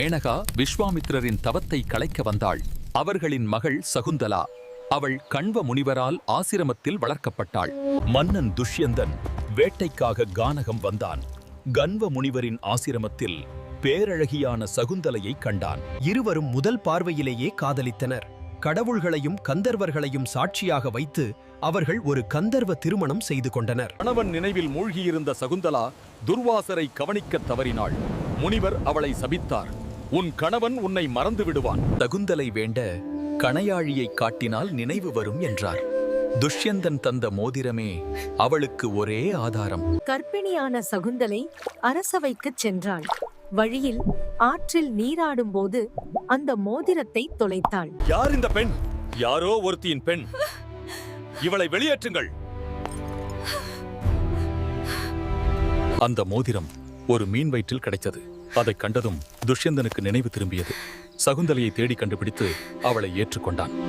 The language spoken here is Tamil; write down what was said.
மேனகா விஸ்வாமித்திரரின் தவத்தை கலைக்க வந்தாள். அவர்களின் மகள் சகுந்தலா. அவள் கண்வ முனிவரால் ஆசிரமத்தில் வளர்க்கப்பட்டாள். மன்னன் துஷ்யந்தன் வேட்டைக்காக கானகம் வந்தான். கன்வ முனிவரின் ஆசிரமத்தில் பேரழகியான சகுந்தலையை கண்டான். இருவரும் முதல் பார்வையிலேயே காதலித்தனர். கடவுள்களையும் கந்தர்வர்களையும் சாட்சியாக வைத்து அவர்கள் ஒரு கந்தர்வ திருமணம் செய்து கொண்டனர். கணவன் நினைவில் மூழ்கியிருந்த சகுந்தலா துர்வாசரை கவனிக்கத் தவறினாள். முனிவர் அவளை சபித்தார். உன் கணவன் உன்னை மறந்து விடுவான். சகுந்தலை வேண்ட கணையாழியை காட்டினால் நினைவு வரும் என்றார். துஷ்யந்தன் தந்த மோதிரமே அவளுக்கு ஒரே ஆதாரம். கர்ப்பிணியான சகுந்தலை அரசவைக்குச் சென்றாள். வழியில் ஆற்றில் நீராடும்போது அந்த மோதிரத்தை தொலைத்தாள். யார் இந்த பெண்? யாரோ ஒருத்தியின் பெண். இவளை வெளியேற்றுங்கள். அந்த மோதிரம் ஒரு மீன் வயிற்றில் கிடைத்தது. அதைக் கண்டதும் துஷ்யந்தனுக்கு நினைவு திரும்பியது. சகுந்தலையை தேடி கண்டுபிடித்து அவளை ஏற்றுக்கொண்டான்.